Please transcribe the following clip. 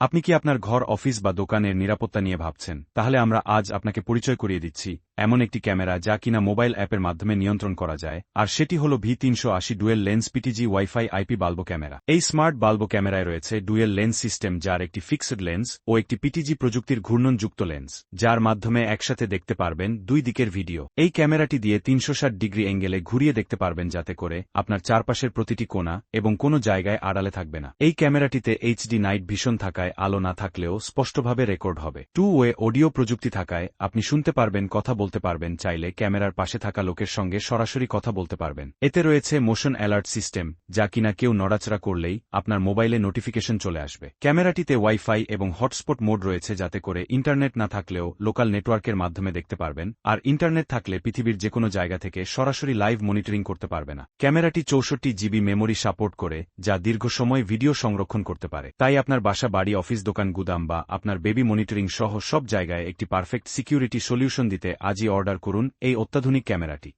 আপনি কি আপনার ঘর, অফিস বা দোকানের নিরাপত্তা নিয়ে ভাবছেন? তাহলে আমরা আজ আপনাকে পরিচয় করিয়ে দিচ্ছি। এমন একটি ক্যামেরা যা কিনা মোবাইল অ্যাপের মাধ্যমে নিয়ন্ত্রণ করা যায়, আর সেটি হল ভি তিনশো আশি dual lens PTZ wifi IP Balbo camera. এই স্মার্ট বাল্বো ক্যামেরায় রয়েছে ডুয়েল লেন্স সিস্টেম যার একটি ফিক্সড লেন্স ও একটি পিটিজি প্রযুক্তির ঘূর্ণনযুক্ত লেন্স, যার মাধ্যমে একসাথে দেখতে পারবেন দুই দিকের ভিডিও। এই ক্যামেরাটি দিয়ে তিনশো ষাট ডিগ্রি অ্যাঙ্গেলে ঘুরিয়ে দেখতে পারবেন যাতে করে আপনার চারপাশের প্রতিটি কোণা এবং কোনো জায়গায় আড়ালে থাকবে না। এই ক্যামেরাটিতে এইচডি নাইট ভীষণ থাকায় আলো না থাকলেও স্পষ্টভাবে রেকর্ড হবে। টু ওয়ে অডিও প্রযুক্তি থাকায় আপনি শুনতে পারবেন কথা বলতে পারবেন, চাইলে ক্যামেরার পাশে থাকা লোকের সঙ্গে সরাসরি কথা বলতে পারবেন। এতে রয়েছে মোশন অ্যালার্ট সিস্টেম, যা কিনা কেউ নড়াচড়া করলেই আপনার মোবাইলে নোটিফিকেশন চলে আসবে। ক্যামেরাটিতে ওয়াইফাই এবং হটস্পট মোড রয়েছে, যাতে করে ইন্টারনেট না থাকলেও লোকাল নেটওয়ার্কের মাধ্যমে দেখতে পারবেন, আর ইন্টারনেট থাকলে পৃথিবীর যে কোনো জায়গা থেকে সরাসরি লাইভ মনিটরিং করতে পারবে না। ক্যামেরাটি চৌষট্টি জিবি মেমোরি সাপোর্ট করে, যা দীর্ঘ সময় ভিডিও সংরক্ষণ করতে পারে। তাই আপনার বাসা, বাড়ি, অফিস, দোকান, গুদাম বা আপনার বেবি মনিটরিং সহ সব জায়গায় একটি পারফেক্ট সিকিউরিটি সলিউশন দিতে আজই অর্ডার করুন এই অত্যাধুনিক ক্যামেরাটি।